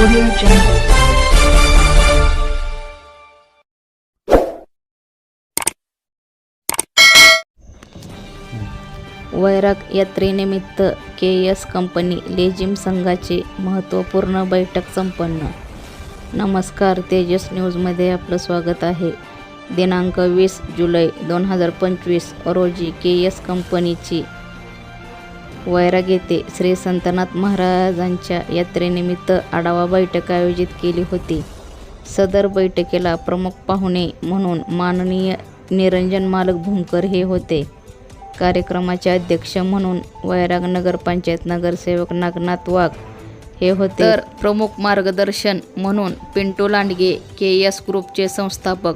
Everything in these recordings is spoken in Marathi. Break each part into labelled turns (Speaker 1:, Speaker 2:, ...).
Speaker 1: Audio Jungle.
Speaker 2: वैराग यात्रेनिमित्त के एस कंपनी लेझिम संघाची महत्त्वपूर्ण बैठक संपन्न नमस्कार तेजस न्यूजमध्ये आपलं स्वागत आहे दिनांक वीस जुलै दोन हजार पंचवीस रोजी के एस कंपनीची वैराग येथे श्री संतनाथ महाराजांच्या यात्रेनिमित्त आढावा बैठक आयोजित केली होती. सदर बैठकीला प्रमुख पाहुणे म्हणून माननीय निरंजन मालक भूमकर हे होते. कार्यक्रमाचे अध्यक्ष म्हणून वैराग नगरपंचायत नगरसेवक नागनाथ वाघ हे होते. तर प्रमुख मार्गदर्शन म्हणून पिंटू लांडगे के एस ग्रुपचे संस्थापक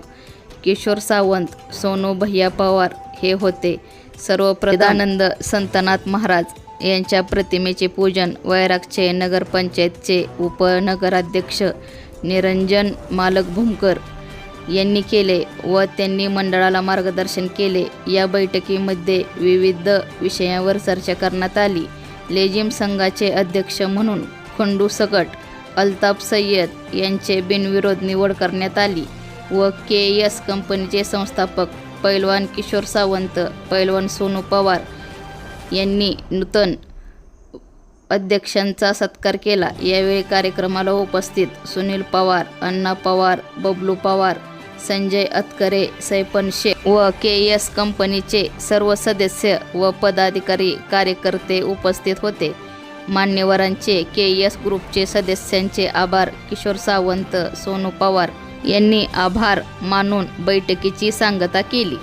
Speaker 2: किशोर सावंत सोनू भैया पवार हे होते. सर्व प्रदानंद संतनाथ महाराज यांच्या प्रतिमेचे पूजन वैरागचे नगरपंचायतचे उपनगराध्यक्ष निरंजन मालक भूमकर यांनी केले व त्यांनी मंडळाला मार्गदर्शन केले. या बैठकीमध्ये विविध विषयांवर चर्चा करण्यात आली. लेझिम संघाचे अध्यक्ष म्हणून खंडू सकट अल्ताफ सय्यद यांचे बिनविरोध निवड करण्यात आली व के एस कंपनीचे संस्थापक पैलवान किशोर सावंत पैलवान सोनू पवार यांनी नूतन अध्यक्षांचा सत्कार केला. यावेळी कार्यक्रमाला उपस्थित सुनील पवार अण्णा पवार बबलू पवार संजय अतकरे सैपन शेख व के एस कंपनीचे सर्व सदस्य व पदाधिकारी कार्यकर्ते उपस्थित होते. मान्यवरांचे के एस ग्रुपचे सदस्यांचे आभार किशोर सावंत सोनू पवार यांनी आभार मानून बैठकीची सांगता केली.